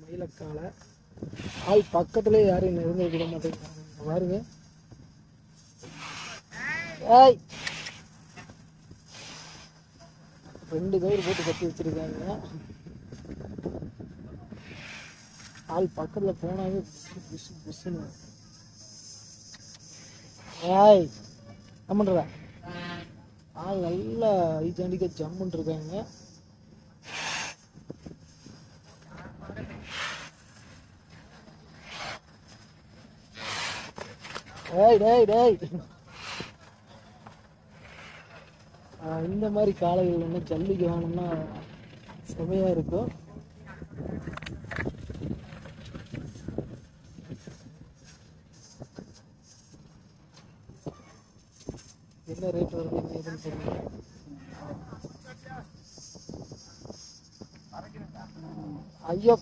மயிலக்காலை. ஆள் பக்கத்துலேயே யாரும் நெருங்க விட மாட்டேங்கிறாங்க. பாருங்க. ஏய்! ரெண்டு கயிறு போட்டு கட்டி வச்சிருக்காங்க. ஆள் பக்கத்தில் போனாவே புசு புஷுன்னு புசுன்னு. ஏய்! என்ன பண்ணுற ஆள் நல்லா ஐஜாண்டிக்க ஜம்முன்னு இருக்காங்க. டேய் டேய் டேய் இந்த மாதிரி காலையில் வந்து ஜல்லிக்கு வாங்கணும்னா செமையா இருக்கும் என்ன ரேட் வருது என்ன ஏதுன்னு தெரியல ஐயோ